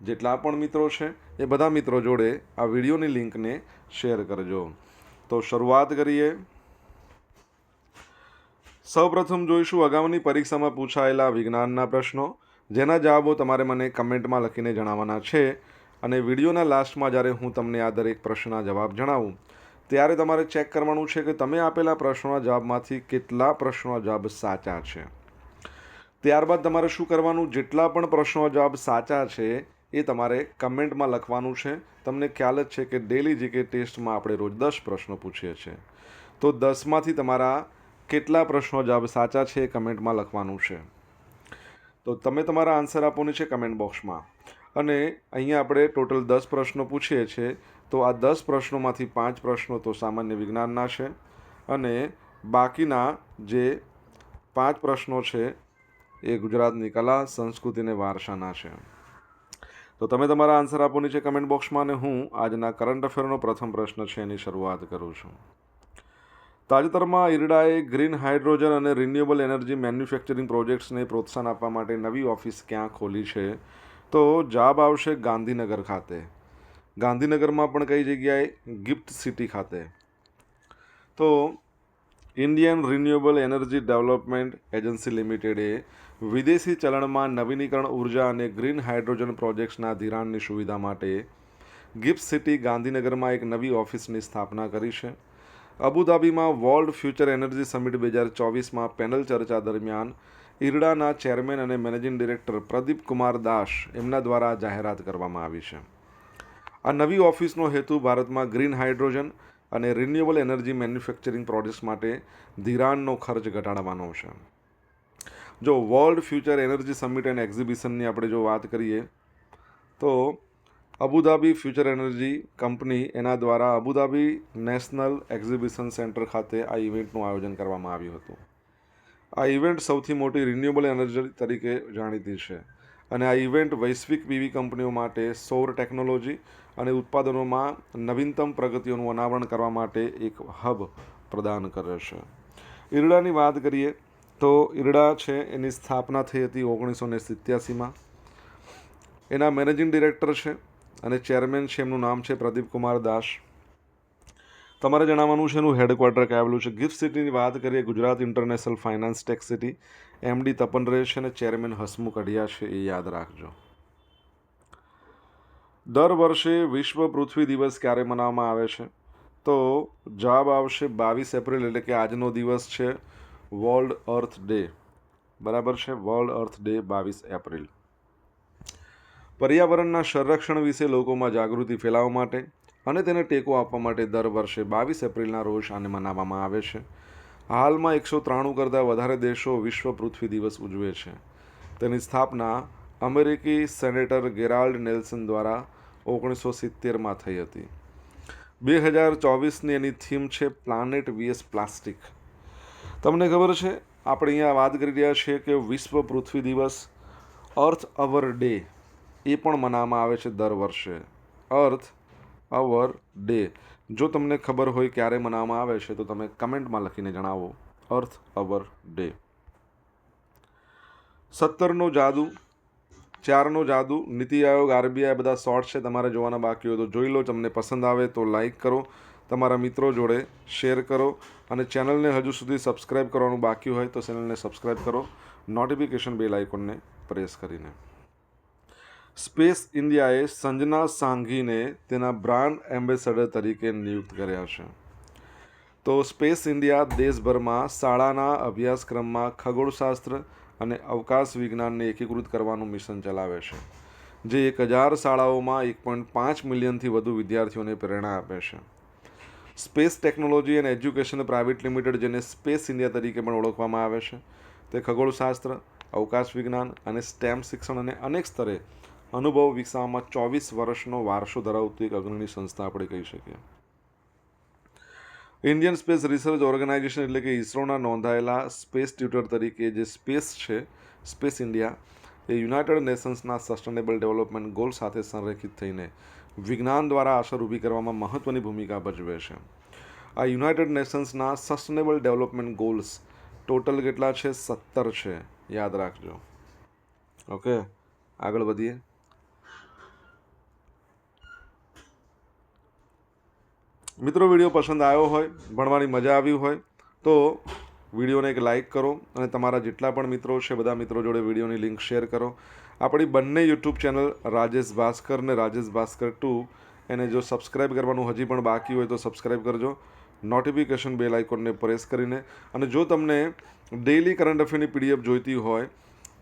જેટલા પણ મિત્રો છે, એ બધા મિત્રો જોડે આ વિડીયોની લિંકને શેર કરજો. તો શરૂઆત કરીએ. સૌપ્રથમ જોઈશું અગાઉની પરીક્ષામાં પૂછાયેલા વિજ્ઞાનના પ્રશ્નો. જેના જવાબો તમારે મને કમેન્ટમાં લખીને જણાવવાના છે અને વિડીયોના લાસ્ટમાં જ્યારે હું તમને આ દરેક પ્રશ્નના જવાબ જણાવું, ત્યારે તમારે ચેક કરવાનું છે કે તમે આપેલા પ્રશ્નોના જવાબમાંથી કેટલા પ્રશ્નોના જવાબ સાચા છે. ત્યારબાદ તમારે શું કરવાનું? જેટલા પણ પ્રશ્નો જવાબ સાચા છે એ તમારે કમેન્ટમાં લખવાનું છે. તમને ખ્યાલ જ છે કે ડેલી જીકે ટેસ્ટમાં આપણે રોજ દસ પ્રશ્નો પૂછીએ છીએ. તો દસમાંથી તમારા કેટલા પ્રશ્નો જવાબ સાચા છે એ કમેન્ટમાં લખવાનું છે. તો તમે તમારા આન્સર આપવાની છે કમેન્ટ બોક્સમાં. અને અહીંયા આપણે ટોટલ દસ પ્રશ્નો પૂછીએ છીએ. તો આ દસ પ્રશ્નોમાંથી પાંચ પ્રશ્નો તો સામાન્ય વિજ્ઞાનના છે. અને બાકીના જે પાંચ પ્રશ્નો છે એ ગુજરાતની કલા સંસ્કૃતિને વારસાના છે. તો તમે તમારા આન્સર આપવાની છે કમેન્ટ બોક્સમાં અને હું આજના કરંટ અફેરનો પ્રથમ પ્રશ્ન છે એની શરૂઆત કરું છું. તાજેતરમાં ઈરડાએ ગ્રીન હાઇડ્રોજન અને રિન્યુએબલ એનર્જી મેન્યુફેક્ચરિંગ પ્રોજેક્ટ્સને પ્રોત્સાહન આપવા માટે નવી ઓફિસ ક્યાં ખોલી છે? તો જવાબ આવશે ગાંધીનગર ખાતે. ગાંધીનગરમાં પણ કઈ જગ્યાએ? ગિફ્ટ સિટી ખાતે. તો Indian Renewable Energy Development Agency લિમિટેડે વિદેશી ચલણમાં નવીનીકરણ ઊર્જા અને ગ્રીન હાઇડ્રોજન પ્રોજેક્ટ્સના ધિરાણની સુવિધા માટે ગિફ્ટ સિટી ગાંધીનગરમાં એક નવી ઓફિસની સ્થાપના કરી છે. અબુધાબીમાં વર્લ્ડ ફ્યુચર એનર્જી સમિટ બે હજાર ચોવીસમાં પેનલ ચર્ચા દરમિયાન ઈરડાના ચેરમેન અને મેનેજિંગ ડિરેક્ટર પ્રદીપ કુમાર દાસ એમના દ્વારા જાહેરાત કરવામાં આવી છે. આ નવી ઓફિસનો હેતુ ભારતમાં ગ્રીન હાઇડ્રોજન અને રિન્યુએબલ એનર્જી મેન્યુફેક્ચરિંગ પ્રોજેક્ટ્સ માટે ધિરાણનો ખર્ચ ઘટાડવાનો છે. જો World Future Energy Summit and એક્ઝિબિશનની આપણે જો વાત કરીએ, તો અબુધાબી ફ્યુચર એનર્જી કંપની એના દ્વારા અબુધાબી નેશનલ એક્ઝિબિશન સેન્ટર ખાતે આ ઇવેન્ટનું આયોજન કરવામાં આવ્યું હતું. આ ઇવેન્ટ સૌથી મોટી રિન્યુએબલ એનર્જી તરીકે જાણીતી છે અને આ ઇવેન્ટ વૈશ્વિક પીવી કંપનીઓ માટે, સૌર ટેકનોલોજી અને ઉત્પાદનોમાં નવીનતમ પ્રગતિઓનું અનાવરણ કરવા માટે એક હબ પ્રદાન કરે છે. ઈરડાની વાત કરીએ તો ઈરડા છે, એની સ્થાપના થઈ હતી ઓગણીસો ને સિત્યાસીમાં. એના મેનેજિંગ ડિરેક્ટર છે અને ચેરમેન છે, એમનું નામ છે પ્રદીપ કુમાર દાસ. તમારે જણાવવાનું છે, એનું હેડક્વાર્ટર ક્યાં આવેલું છે. ગિફ્ટ સિટીની વાત કરીએ, Gujarat International Finance Tec City. MD Tapan રહે છે અને ચેરમેન હસમુખ અઢિયા છે, એ યાદ રાખજો. દર વર્ષે વિશ્વ પૃથ્વી દિવસ ક્યારે મનાવવામાં આવે છે? તો જવાબ આવશે બાવીસ એપ્રિલ, એટલે કે આજનો દિવસ છે વર્લ્ડ અર્થ ડે બરાબર છે? વર્લ્ડ અર્થ ડે બાવીસ એપ્રિલ. પર્યાવરણના સંરક્ષણ વિશે લોકોમાં જાગૃતિ ફેલાવવા માટે અને તેને ટેકો આપવા માટે દર વર્ષે બાવીસ એપ્રિલના રોજ આને મનાવવામાં આવે છે. હાલમાં એકસો ત્રાણું કરતાં વધારે દેશો વિશ્વ પૃથ્વી દિવસ ઉજવે છે. તેની સ્થાપના અમેરિકી સેનેટર ગેરાલ્ડ નેલ્સન દ્વારા ઓગણીસો સિત્તેરમાં થઈ હતી. બે હજાર ચોવીસની એની થીમ છે પ્લાનેટ વીએસ પ્લાસ્ટિક તમને ખબર છે, આપણે અહીંયા વાત કરી રહ્યા છીએ કે વિશ્વ પૃથ્વી દિવસ અર્થ અવર ડે એ પણ મનાવવામાં આવે છે દર વર્ષે. અર્થ અવર ડે જો તમને ખબર હોય ક્યારે મનાવવામાં આવે છે, તો તમે કમેન્ટમાં લખીને જણાવો. અર્થ અવર ડે સત્તરનો જાદુ, ચારનો જાદુ, નીતિ આયોગ, આરબીઆઈ બધા શોર્ટ છે, તમારે જોવાના બાકી હોય તો જોઈ લો, તમને પસંદ આવે તો લાઈક કરો. તમારા મિત્રો જોડે શેર કરો અને ચેનલને હજુ સુધી સબસ્ક્રાઈબ કરવાનું બાકી હોય તો ચેનલને સબસ્ક્રાઇબ કરો. નોટિફિકેશન બેલ આઇકોનને પ્રેસ કરીને. સ્પેસ ઇન્ડિયાએ સંજના સાંઘીને તેના બ્રાન્ડ એમ્બેસેડર તરીકે નિયુક્ત કર્યા છે. તો સ્પેસ ઇન્ડિયા દેશભરમાં શાળાના અભ્યાસક્રમમાં ખગોળશાસ્ત્ર અને અવકાશ વિજ્ઞાનને એકીકૃત કરવાનું મિશન ચલાવે છે, જે એક હજાર શાળાઓમાં એક પોઈન્ટ પાંચ મિલિયનથી વધુ વિદ્યાર્થીઓને પ્રેરણા આપે છે. Space Technology and Education Private Limited જેને સ્પેસ ઇન્ડિયા તરીકે પણ ઓળખવામાં આવે છે. તે ખગોળશાસ્ત્ર અવકાશ વિજ્ઞાન અને સ્ટેમ શિક્ષણ અને અનેક સ્તરે અનુભવ વિકસાવવામાં ચોવીસ વર્ષનો વારસો ધરાવતી એક અગ્રણી સંસ્થા આપણે કહી શકીએ. ઇન્ડિયન સ્પેસ રિસર્ચ ઓર્ગેનાઇઝેશન એટલે કે ઇસરોના નોંધાયેલા સ્પેસ ટ્યુટર તરીકે જે સ્પેસ છે, સ્પેસ ઇન્ડિયા એ યુનાઇટેડ નેશન્સના સસ્ટેનેબલ ડેવલપમેન્ટ ગોલ સાથે સંરેખિત થઈને વિજ્ઞાન દ્વારા અસર ઊભી કરવામાં મહત્ત્વની ભૂમિકા ભજવે છે. આ યુનાઇટેડ નેશન્સના સસ્ટેનેબલ ડેવલપમેન્ટ ગોલ્સ ટોટલ કેટલા છે? સત્તર છે. યાદ રાખજો. ઓકે? આગળ વધીએ. મિત્રો, વીડિયો પસંદ આવ્યો હોય, ભણવાની મજા આવી હોય, તો વિડીયોને એક લાઇક કરો અને તમારા જેટલા પણ મિત્રો છે, બધા મિત્રો જોડે વિડીયોની લિંક શેર કરો. આપણી બંને યુટ્યુબ ચેનલ રાજેશ ભાસ્કર ને રાજેશ ભાસ્કર ટુ, એને જો સબસ્ક્રાઇબ કરવાનું હજી પણ બાકી હોય તો સબસ્ક્રાઇબ કરજો. નોટિફિકેશન બેલ આઇકોનને પ્રેસ કરીને. અને જો તમને ડેઇલી કરંટ અફેરની પીડીએફ જોઈતી હોય,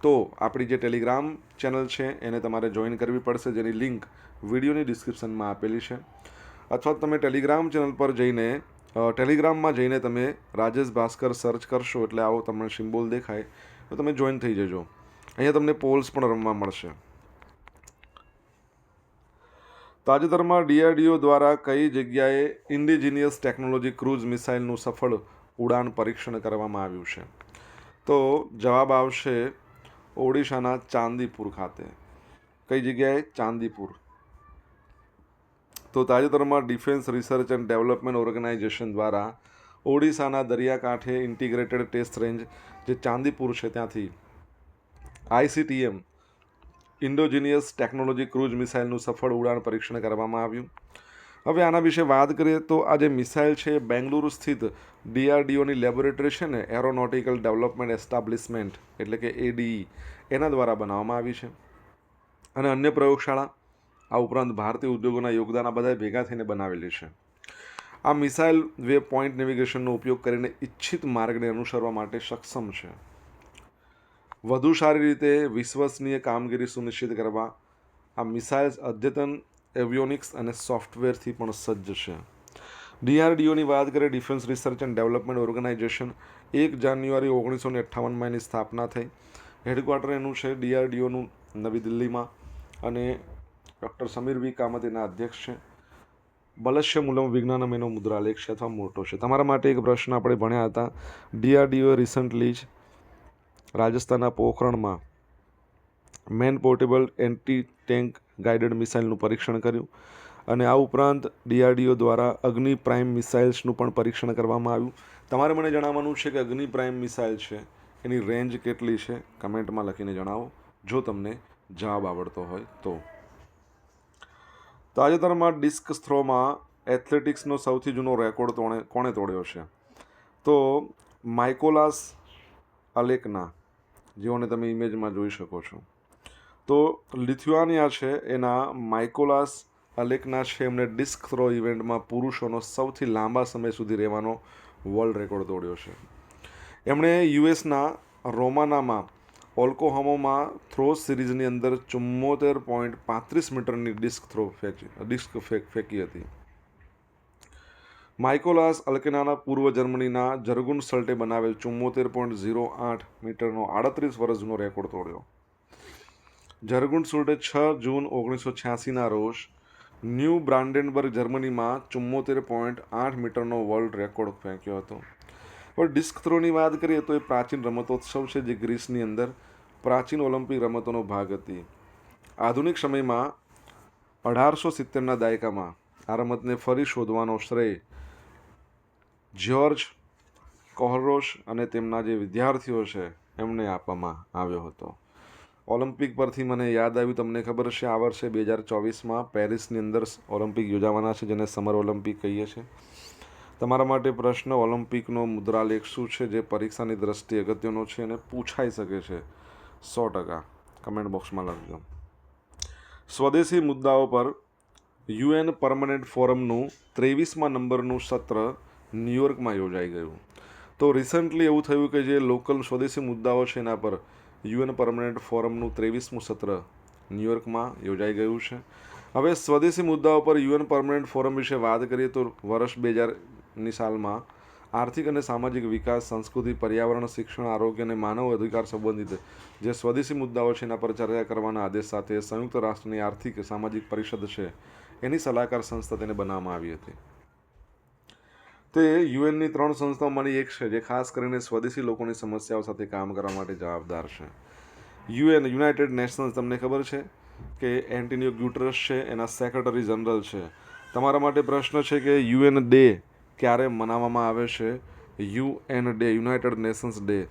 તો આપણી જે ટેલિગ્રામ ચેનલ છે, એને તમારે જોઈન કરવી પડશે, જેની લિંક વિડીયોની ડિસ્ક્રિપ્શનમાં આપેલી છે. અથવા તમે ટેલિગ્રામ ચેનલ પર જઈને ટેલિગ્રામમાં જઈને તમે રાજેશ ભાસ્કર સર્ચ કરશો એટલે આવો તમને સિમ્બોલ દેખાય, તો તમે જોઈન થઈ જજો. અહીંયા તમને પોલ્સ પણ રમવા મળશે. તાજેતરમાં ડીઆરડીઓ દ્વારા કઈ જગ્યાએ ઇન્ડિજિનિયસ ટેકનોલોજી ક્રૂઝ મિસાઇલનું સફળ ઉડાન પરીક્ષણ કરવામાં આવ્યું છે? તો જવાબ આવશે ઓડિશાના ચાંદીપુર ખાતે. કઈ જગ્યાએ? ચાંદીપુર. તો તાજેતરમાં Defence Research and Development Organisation દ્વારા ઓડિશાના દરિયાકાંઠે ઇન્ટિગ્રેટેડ ટેસ્ટ રેન્જ, જે ચાંદીપુર છે ત્યાંથી આઈસીટીએમ ઇન્ડોજિનિયસ ટેકનોલોજી ક્રૂઝ મિસાઇલનું સફળ ઉડાણ પરીક્ષણ કરવામાં આવ્યું. હવે આના વિશે વાત કરીએ તો આ જે મિસાઇલ છે બેંગલુરુ સ્થિત ડીઆરડીઓની લેબોરેટરી છે ને, એરોનોટિકલ ડેવલપમેન્ટ એસ્ટાબ્લિશમેન્ટ, એટલે કે એડીઈ, એના દ્વારા બનાવવામાં આવી છે. અને અન્ય પ્રયોગશાળા આ ઉપરાંત ભારતીય ઉદ્યોગોના યોગદાન આ બધા ભેગા થઈને બનાવેલી છે. આ મિસાઇલ વે પોઈન્ટ નેવિગેશનનો ઉપયોગ કરીને ઇચ્છિત માર્ગને અનુસરવા માટે સક્ષમ છે. વધુ સારી રીતે વિશ્વસનીય કામગીરી સુનિશ્ચિત કરવા આ મિસાઇલ્સ અદ્યતન એવિયોનિક્સ અને સોફ્ટવેરથી પણ સજ્જ છે. ડીઆરડીઓની વાત કરીએ, Defence Research and Development Organisation એક જાન્યુઆરી ઓગણીસો ને અઠ્ઠાવનમાં એની સ્થાપના થઈ. હેડક્વાર્ટર એનું છે, ડીઆરડીઓનું નવી દિલ્હીમાં અને ડૉક્ટર સમીર વી કામત એના અધ્યક્ષ છે. બલશ્ય મૂલમ વિજ્ઞાનમ એનો મુદ્રાલેખ છે અથવા મોટો છે. તમારા માટે એક પ્રશ્ન આપણે ભણ્યા હતા. ડીઆરડીઓ રિસન્ટલી જ રાજસ્થાનના પોખરણમાં man portable anti tank guided મિસાઇલનું પરીક્ષણ કર્યું અને આ ઉપરાંત ડીઆરડીઓ દ્વારા અગ્નિ પ્રાઇમ મિસાઇલ્સનું પણ પરીક્ષણ કરવામાં આવ્યું. તમારે મને જણાવવાનું છે કે અગ્નિ પ્રાઇમ મિસાઇલ છે, એની રેન્જ કેટલી છે? કમેન્ટમાં લખીને જણાવો. જો તમને જવાબ આવડતો હોય તો. તાજેતરમાં ડિસ્ક થ્રોમાં એથ્લેટિક્સનો સૌથી જૂનો રેકોર્ડ તોણે કોણે તોડ્યો છે? તો માઇકોલાસ અલેકના, જેઓને તમે ઇમેજમાં જોઈ શકો છો. તો લિથ્યુઆનિયા છે, એના માઇકોલાસ અલેકના છે. એમણે ડિસ્ક થ્રો ઇવેન્ટમાં પુરુષોનો સૌથી લાંબા સમય સુધી રહેવાનો વર્લ્ડ રેકોર્ડ તોડ્યો છે. એમણે યુએસના રોમાનામાં ઓલ્કોહોમોમાં થ્રો સિરીઝની અંદર ચુમ્મોતેર પોઈન્ટ પાંત્રીસ મીટરની ડિસ્ક થ્રો ફેંકી ડિસ્ક ફેંક, ફેંકી હતી. માઇકોલાસ અલ્કેનાના પૂર્વ જર્મનીના જર્ગુન સલ્ટે બનાવેલ ચુમ્મોતેર પોઈન્ટ ઝીરો આઠ મીટરનો આડત્રીસ વર્ષનો રેકોર્ડ તોડ્યો. જર્ગુન સુલ્ટે છ જૂન ઓગણીસો છ્યાસીના રોજ ન્યૂ બ્રાન્ડેનબર્ગ જર્મનીમાં ચુમ્મોતેર પોઈન્ટ આઠ મીટરનો વર્લ્ડ રેકોર્ડ ફેંક્યો હતો. હવે ડિસ્ક થ્રોની વાત કરીએ તો એ પ્રાચીન રમતોત્સવ છે જે ગ્રીસની અંદર પ્રાચીન ઓલિમ્પિક રમતોનો ભાગ હતી. આધુનિક સમયમાં અઢારસો સિત્તેરના દાયકામાં આ રમતને ફરી શોધવાનો શ્રેય જ્યોર્જ કોહરોશ અને તેમના જે વિદ્યાર્થીઓ છે એમને આપવામાં આવ્યો હતો. ઓલિમ્પિક પરથી મને યાદ આવ્યું, તમને ખબર છે આ વર્ષે બે હજાર ચોવીસમાં પેરિસની અંદર ઓલિમ્પિક યોજાવાના છે, જેને સમર ઓલિમ્પિક કહીએ છીએ તમારા માટે પ્રશ્ન, ઓલિમ્પિકનો મુદ્રાલેખ શું છે જે પરીક્ષાની દ્રષ્ટિએ અગત્યનો છે અને પૂછાઈ શકે છે? સો ટકા. કમેન્ટ બોક્સમાં લખજો. સ્વદેશી મુદ્દાઓ પર યુએન પરમનન્ટ ફોરમનું ત્રેવીસમાં નંબરનું સત્ર ન્યુયોર્કમાં યોજાઈ ગયું. તો રિસન્ટલી એવું થયું કે જે લોકલ સ્વદેશી મુદ્દાઓ છે એના પર યુએન પરમનન્ટ ફોરમનું ત્રેવીસમું સત્ર ન્યુયોર્કમાં યોજાઈ ગયું છે. હવે સ્વદેશી મુદ્દાઓ પર યુએન પરમનન્ટ ફોરમ વિશે વાત કરીએ તો વર્ષ બે સાલમાં આર્થિક અને સામાજિક વિકાસ, સંસ્કૃતિ, પર્યાવરણ, શિક્ષણ, આરોગ્ય અને માનવ અધિકાર સંબંધિત જે સ્વદેશી મુદ્દાઓ છે એના પર ચર્ચા કરવાના આદેશ સાથે સંયુક્ત રાષ્ટ્રની આર્થિક સામાજિક પરિષદ છે એની સલાહકાર સંસ્થા તેને બનાવવામાં આવી હતી. તે યુએનની ત્રણ સંસ્થાઓમાંની એક છે જે ખાસ કરીને સ્વદેશી લોકોની સમસ્યાઓ સાથે કામ કરવા માટે જવાબદાર છે. યુએન, યુનાઇટેડ નેશન્સ, તમને ખબર છે કે એન્ટિનિયો ગ્યુટરસ છે, એના સેક્રેટરી જનરલ છે. તમારા માટે પ્રશ્ન છે કે યુએન ડે ક્યારે મનાવવામાં આવે છે? UN Day, United Nations Day.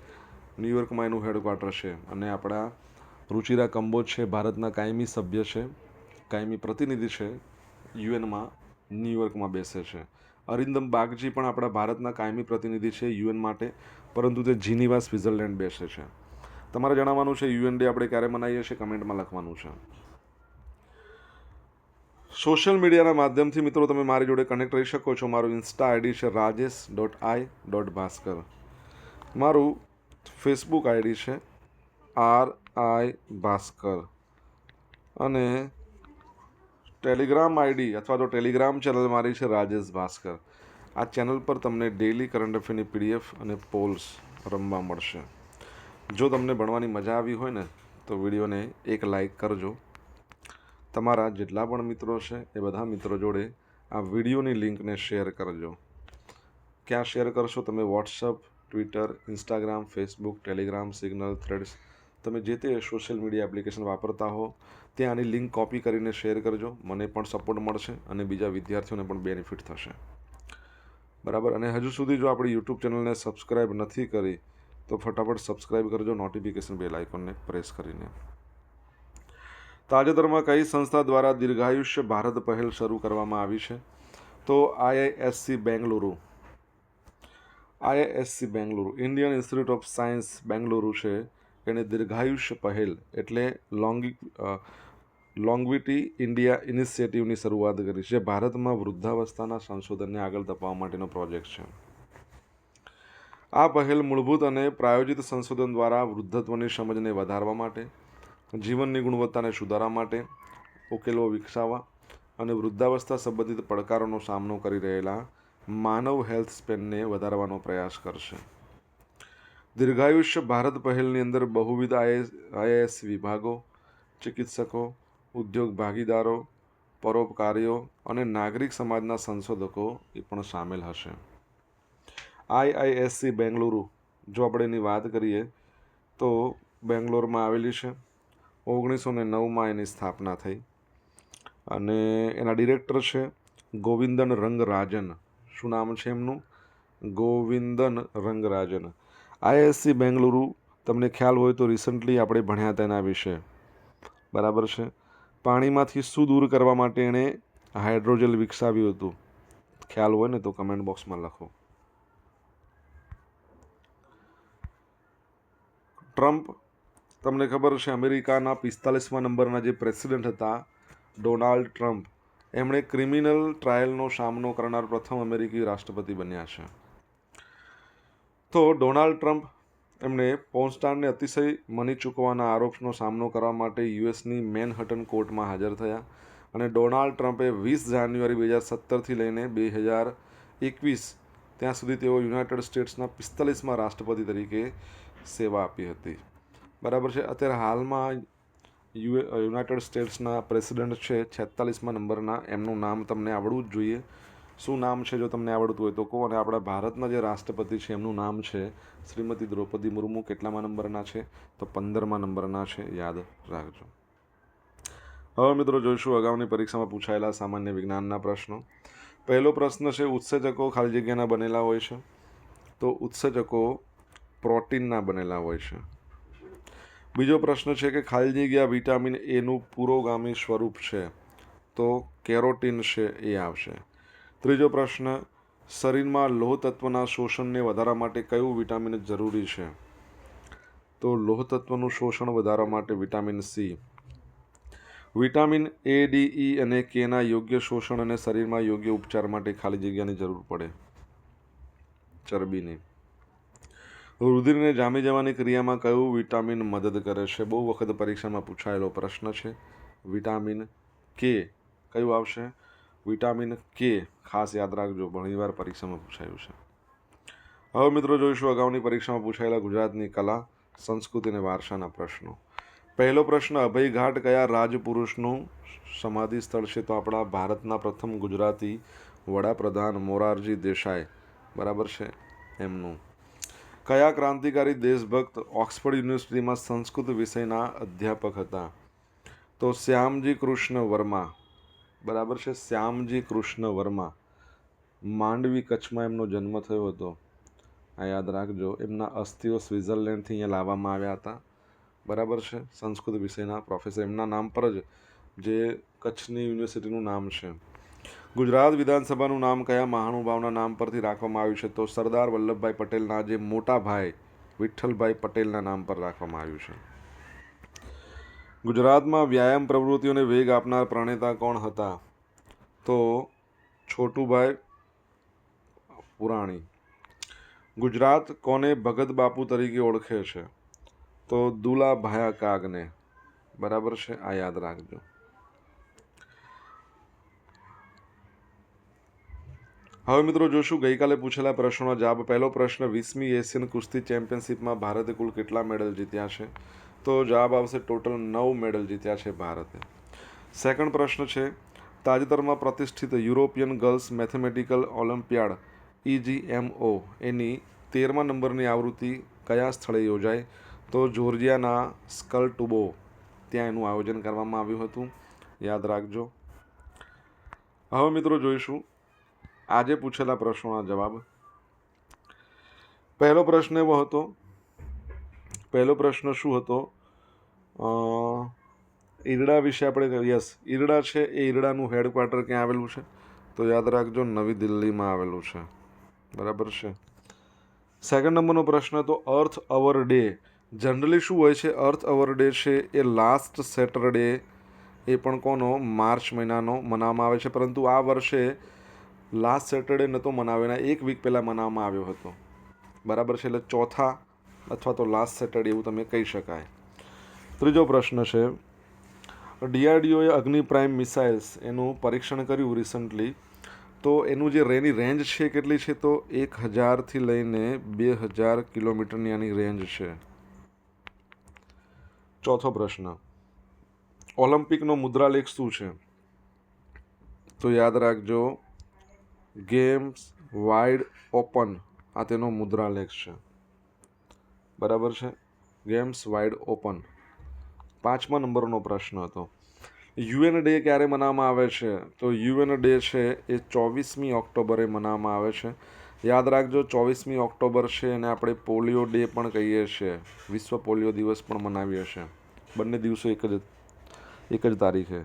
ન્યુયોર્કમાં એનું હેડક્વાર્ટર છે અને આપણા રુચિરા કંબોજ છે, ભારતના કાયમી સભ્ય છે, કાયમી પ્રતિનિધિ છે, યુએનમાં ન્યુયોર્કમાં બેસે છે. અરિંદમ બાગજી પણ આપણા ભારતના કાયમી પ્રતિનિધિ છે યુએન માટે, પરંતુ તે જીનીવા સ્વિટ્ઝરલેન્ડ બેસે છે. તમારે જણાવવાનું છે યુએન ડે આપણે ક્યારે મનાવીએ છીએ? કમેન્ટમાં લખવાનું છે. સોશિયલ મીડિયાના માધ્યમથી મિત્રો તમે મારી જોડે કનેક્ટ રહી શકો છો. મારું ઇન્સ્ટા આઈડી છે Rajesh dot I dot Bhaskar મારું ફેસબુક આઈડી છે આર આઈ ભાસ્કર અને ટેલિગ્રામ આઈડી અથવા તો ટેલિગ્રામ ચેનલ મારી છે રાજેશ ભાસ્કર આ ચેનલ પર તમને ડેઇલી કરંટ અફેરની પીડીએફ અને પોલ્સ રમવા મળશે. જો તમને ભણવાની મજા આવી હોય ને, તો વિડીયોને એક લાઈક કરજો. તમારા જેટલા પણ મિત્રો છે એ બધા મિત્રો જોડે આ વિડીયોની લિંકને શેર કરજો. ક્યાં શેર કરશો? તમે WhatsApp, Twitter, Instagram, Facebook, Telegram, Signal, Threads. તમે જે તે સોશિયલ મીડિયા એપ્લિકેશન વાપરતા હો, ત્યાં આની લિંક કોપી કરીને શેર કરજો. મને પણ સપોર્ટ મળશે અને બીજા વિદ્યાર્થીઓને પણ બેનિફિટ થશે. બરાબર? અને હજુ સુધી જો આપણી યુટ્યુબ ચેનલને સબસ્ક્રાઈબ નથી કરી, તો ફટાફટ સબસ્ક્રાઈબ કરજો, નોટિફિકેશન બેલ આઇકોનને પ્રેસ કરીને. તાજેતરમાં કઈ સંસ્થા દ્વારા દીર્ઘાયુષ્ય ભારત પહેલ શરૂ કરવામાં આવી છે? તો IISc Bengaluru. IISc Bengaluru. Indian Institute of Science Bengaluru છે. એણે દીર્ઘાયુષ્ય પહેલ એટલે લોંગી લોંગવિટી ઇન્ડિયા ઇનિશિયેટિવની શરૂઆત કરી છે. ભારતમાં વૃદ્ધાવસ્થાના સંશોધનને આગળ ધપાવવા માટેનો પ્રોજેક્ટ છે. આ પહેલ મૂળભૂત અને પ્રાયોજિત સંશોધન દ્વારા વૃદ્ધત્વની સમજને વધારવા માટે જીવનની ગુણવત્તાને સુધારવા માટે, ઉકેલો વિકસાવવા અને વૃદ્ધાવસ્થા સંબંધિત પડકારોનો સામનો કરી રહેલા માનવ હેલ્થ સ્પેનને વધારવાનો પ્રયાસ કરશે. દીર્ઘાયુષ્ય ભારત પહેલની અંદર બહુવિધ આઈએએસ વિભાગો, ચિકિત્સકો, ઉદ્યોગ ભાગીદારો, પરોપકારીઓ અને નાગરિક સમાજના સંશોધકો એ પણ સામેલ હશે. આઈઆઈએસસી બેંગલુરુ, જો આપણે એની વાત કરીએ તો બેંગ્લોરમાં આવેલી છે. ઓગણીસો ને નવમાં એની સ્થાપના થઈ. અને એના ડિરેક્ટર છે ગોવિંદન રંગરાજન. શું નામ છે એમનું? ગોવિંદન રંગરાજન. આઈએસસી બેંગલુરુ. તમને ખ્યાલ હોય તો રિસન્ટલી આપણે ભણ્યા હતા એના વિશે. બરાબર છે? પાણીમાંથી શું દૂર કરવા માટે એણે હાઇડ્રોજેલ વિકસાવ્યું હતું? ખ્યાલ હોય ને તો કમેન્ટ બોક્સમાં લખો. ટ્રમ્પ તમને ખબર છે, અમેરિકાના પિસ્તાલીસમાં નંબરના જે પ્રેસિડેન્ટ હતા, ડોનાલ્ડ ટ્રમ્પ, એમણે ક્રિમિનલ ટ્રાયલનો સામનો કરનાર પ્રથમ અમેરિકી રાષ્ટ્રપતિ બન્યા છે. તો ડોનાલ્ડ ટ્રમ્પ, એમણે પોન્સ્ટારને અતિશય મની ચૂકવવાના આરોપનો સામનો કરવા માટે યુએસની મેનહટન કોર્ટમાં હાજર થયા અને ડોનાલ્ડ ટ્રમ્પે વીસ જાન્યુઆરી બે હજાર સત્તરથી લઈને બે હજાર એકવીસ ત્યાં સુધી તેઓ યુનાઇટેડ સ્ટેટ્સના પિસ્તાલીસમાં રાષ્ટ્રપતિ તરીકે સેવા આપી હતી. બરાબર છે. અત્યારે હાલમાં યુએ યુનાઇટેડ સ્ટેટ્સના પ્રેસિડેન્ટ છે છેતાલીસમાં નંબરના. એમનું નામ તમને આવડવું જ જોઈએ. શું નામ છે જો તમને આવડતું હોય તો કહો અને આપણા ભારતના જે રાષ્ટ્રપતિ છે એમનું નામ છે શ્રીમતી દ્રૌપદી મુર્મુ કેટલામાં નંબરના છે? તો પંદરમાં નંબરના છે. યાદ રાખજો. હવે મિત્રો જોઈશું અગાઉની પરીક્ષામાં પૂછાયેલા સામાન્ય વિજ્ઞાનના પ્રશ્નો. પહેલો પ્રશ્ન છે, ઉત્સેચકો ખાલી જગ્યાના બનેલા હોય છે? તો ઉત્સેચકો પ્રોટીનના બનેલા હોય છે. બીજો પ્રશ્ન છે કે ખાલી જગ્યા વિટામિન એનું પુરોગામી સ્વરૂપ છે તો કેરોટીન છે એ આવશે. ત્રીજો પ્રશ્ન, શરીરમાં લોહ શોષણને વધારવા માટે કયું વિટામિન જરૂરી છે? તો લોહ તત્વનું શોષણ વધારવા માટે vitamin C vitamin A D E અને કેના યોગ્ય શોષણ અને શરીરમાં યોગ્ય ઉપચાર માટે ખાલી જગ્યાની જરૂર પડે. ચરબીની. રુધિરને જામી જવાની ક્રિયામાં કયું વિટામિન મદદ કરે છે? બહુ વખત પરીક્ષામાં પૂછાયેલો પ્રશ્ન છે. વિટામિન કે કયું આવશે? વિટામિન કે ખાસ યાદ રાખજો, ઘણીવાર પરીક્ષામાં પૂછાયું છે. હવે મિત્રો જોઈશું અગાઉની પરીક્ષામાં પૂછાયેલા ગુજરાતની કલા, સંસ્કૃતિ અને વારસાના પ્રશ્નો. પહેલો પ્રશ્ન અભયઘાટ કયા રાજપુરુષનું સમાધિ સ્થળ છે? તો આપણા ભારતના પ્રથમ ગુજરાતી વડાપ્રધાન મોરારજી દેસાઈ. બરાબર છે? એમનું કયા ક્રાંતિકારી દેશભક્ત ઓક્સફર્ડ યુનિવર્સિટીમાં સંસ્કૃત વિષયના અધ્યાપક હતા? તો શ્યામજી કૃષ્ણ વર્મા. બરાબર છે, શ્યામજી કૃષ્ણ વર્મા. માંડવી કચ્છમાં એમનો જન્મ થયો હતો. આ યાદ રાખજો, એમના અસ્થિઓ સ્વિટ્ઝરલેન્ડથી અહીંયા લાવવામાં આવ્યા હતા. બરાબર છે, સંસ્કૃત વિષયના પ્રોફેસર. એમના નામ પર જ જે કચ્છની યુનિવર્સિટીનું નામ છે. ગુજરાત વિધાનસભાનું નામ કયા મહાનુભાવના નામ પરથી રાખવામાં આવ્યું છે? તો સરદાર વલ્લભભાઈ પટેલના જે મોટા ભાઈ વિઠ્ઠલભાઈ પટેલના નામ પર રાખવામાં આવ્યું છે. ગુજરાતમાં વ્યાયામ પ્રવૃત્તિઓને વેગ આપનાર પ્રણેતા કોણ હતા? તો છોટુભાઈ પુરાણી. ગુજરાત કોને ભગત બાપુ તરીકે ઓળખે છે? તો દુલા ભાયા કાગને. બરાબર છે? આ યાદ રાખજો. હવે મિત્રો જોશું, ગઈકાલે પૂછેલા પ્રશ્નોનો જવાબ. પહેલો પ્રશ્ન, વીસમી એશિયન કુસ્તી ચેમ્પિયનશિપમાં ભારતે કુલ કેટલા મેડલ જીત્યા છે? તો જવાબ આવશે, ટોટલ નવ મેડલ જીત્યા છે ભારતે. સેકન્ડ પ્રશ્ન છે, તાજેતરમાં પ્રતિષ્ઠિત European girls mathematical olympiad EGMO એની તેરમા નંબરની આવૃત્તિ કયા સ્થળે યોજાય? તો જોર્જિયાના સ્કલટુબો, ત્યાં એનું આયોજન કરવામાં આવ્યું હતું. યાદ રાખજો. હવે મિત્રો જોઈશું આજે પૂછેલા પ્રશ્નોના જવાબ. પહેલો પ્રશ્ન એવો હતો, પહેલો પ્રશ્ન શું હતો? ઈરડા વિશે આપણે યસ, ઈરડા છે, એ ઈરડાનું હેડક્વાર્ટર ક્યાં આવેલું છે? તો યાદ રાખજો, નવી દિલ્હીમાં આવેલું છે. બરાબર છે? સેકન્ડ નંબરનો પ્રશ્ન તો અર્થ અવર ડે જનરલી શું હોય છે અર્થ અવર ડે છે, એ લાસ્ટ સેટરડે એ પણ કોનો? માર્ચ મહિનાનો મનાવવામાં આવે છે. પરંતુ આ વર્ષે લાસ્ટ સેટરડે નહોતો મનાવ્યો એના એક વીક પહેલાં મનાવવામાં આવ્યો હતો. બરાબર છે, એટલે ચોથા અથવા તો લાસ્ટ સેટરડે એવું તમે કહી શકાય. ત્રીજો પ્રશ્ન છે ડીઆરડીઓએ અગ્નિ પ્રાઇમ મિસાઇલ્સ એનું પરીક્ષણ કર્યું રિસન્ટલી તો એનું જે રેની રેન્જ છે કેટલી છે? તો એક હજારથી લઈને બે હજાર કિલોમીટરની આની રેન્જ છે. ચોથો પ્રશ્ન, ઓલિમ્પિકનો મુદ્રાલેખ શું છે? તો યાદ રાખજો ગેમ્સ વાઇડ ઓપન. આ તેનો મુદ્રાલેખ છે. બરાબર છે? Games Wide Open. પાંચમા નંબરનો પ્રશ્ન હતો. યુએન ડે ક્યારે મનાવવામાં આવે છે? તો યુએન ડે છે એ ચોવીસમી ઓક્ટોબરે મનાવવામાં આવે છે. યાદ રાખજો, ચોવીસમી ઓક્ટોબર છે અને આપણે પોલિયો ડે પણ કહીએ છીએ. વિશ્વ પોલિયો દિવસ પણ મનાવીએ છીએ. બંને દિવસો એક જ એક જ તારીખે.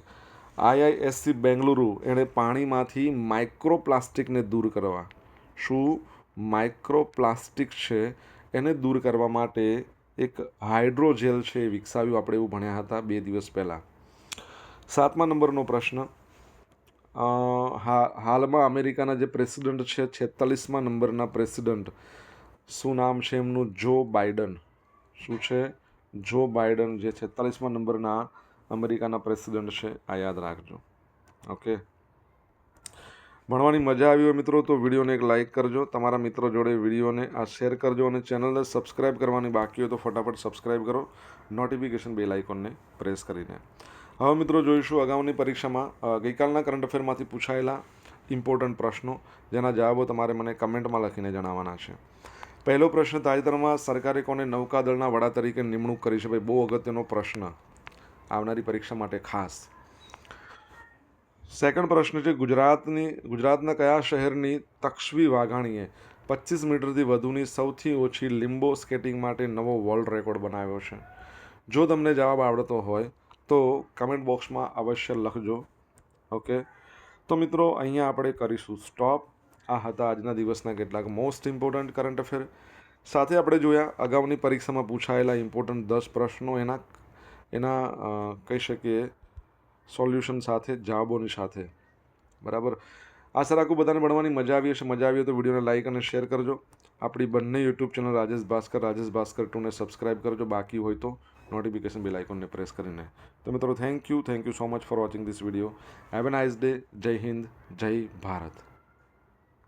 આઈઆઈએસસી બેંગલુરુ એણે પાણીમાંથી માઇક્રોપ્લાસ્ટિકને દૂર કરવા. શું માઇક્રોપ્લાસ્ટિક છે એને દૂર કરવા માટે એક હાઇડ્રોજેલ છે એ વિકસાવ્યું? આપણે એવું ભણ્યા હતા બે દિવસ પહેલાં. સાતમા નંબરનો પ્રશ્ન. હાલમાં અમેરિકાના જે પ્રેસિડન્ટ છે, છેતાલીસમા નંબરના પ્રેસિડન્ટ. શું નામ છે એમનું? જો બાઇડન. શું છે? જો બાઇડન, જે છેતાલીસમા નંબરના અમેરિકાના પ્રેસિડન્ટ છે, આ યાદ રાખજો. ઓકે? ભણવાની મજા આવી હોય મિત્રો તો વિડીયોને એક લાઇક કરજો. તમારા મિત્રો જોડે વિડીયોને આ શેર કરજો અને ચેનલને સબસ્ક્રાઇબ કરવાની બાકી હોય તો ફટાફટ સબસ્ક્રાઇબ કરો. નોટિફિકેશન બેલ આઇકોનને પ્રેસ કરીને. હવે મિત્રો જોઈશું અગાઉની પરીક્ષામાં ગઈકાલના કરંટ અફેરમાંથી પૂછાયેલા ઇમ્પોર્ટન્ટ પ્રશ્નો. જેના જવાબો તમારે મને કમેન્ટમાં લખીને જણાવવાના છે. પહેલો પ્રશ્ન તાજેતરમાં સરકારે કોને નૌકાદળના વડા તરીકે નિમણૂક કરી છે? ભાઈ, બહુ અગત્યનો પ્રશ્ન. આવનારી પરીક્ષા માટે ખાસ. સેકન્ડ પ્રશ્ન છે, ગુજરાતની, ગુજરાતના કયા શહેરની તક્ષવી વાઘાણીએ પચીસ મીટરથી વધુની સૌથી ઓછી લિમ્બો સ્કેટિંગ માટે નવો વર્લ્ડ રેકોર્ડ બનાવ્યો છે? જો તમને જવાબ આવડતો હોય, તો કમેન્ટ બોક્સમાં અવશ્ય લખજો. ઓકે? તો મિત્રો, અહીંયા આપણે કરીશું સ્ટોપ આ હતા આજના દિવસના કેટલાક મોસ્ટ ઇમ્પોર્ટન્ટ કરંટ અફેર સાથે આપણે જોયા, અગાઉની પરીક્ષામાં પૂછાયેલા ઇમ્પોર્ટન્ટ દસ પ્રશ્નો, એના એના કહી શકીએ, સોલ્યુશન સાથે, જવાબોની સાથે. બરાબર? આશા રાખું બધાને ભણવાની મજા આવી હશે. મજા આવી હોય તો વિડીયોને લાઇક અને શેર કરજો. આપણી બંને યુટ્યુબ ચેનલ રાજેશ ભાસ્કર રાજેશ ભાસ્કર ટુને સબસ્ક્રાઇબ કરજો. બાકી હોય તો નોટિફિકેશન બેલ આઇકોનને પ્રેસ કરીને. તો મિત્રો thank you thank you so much for watching this video have a nice day જય હિન્દ, જય ભારત.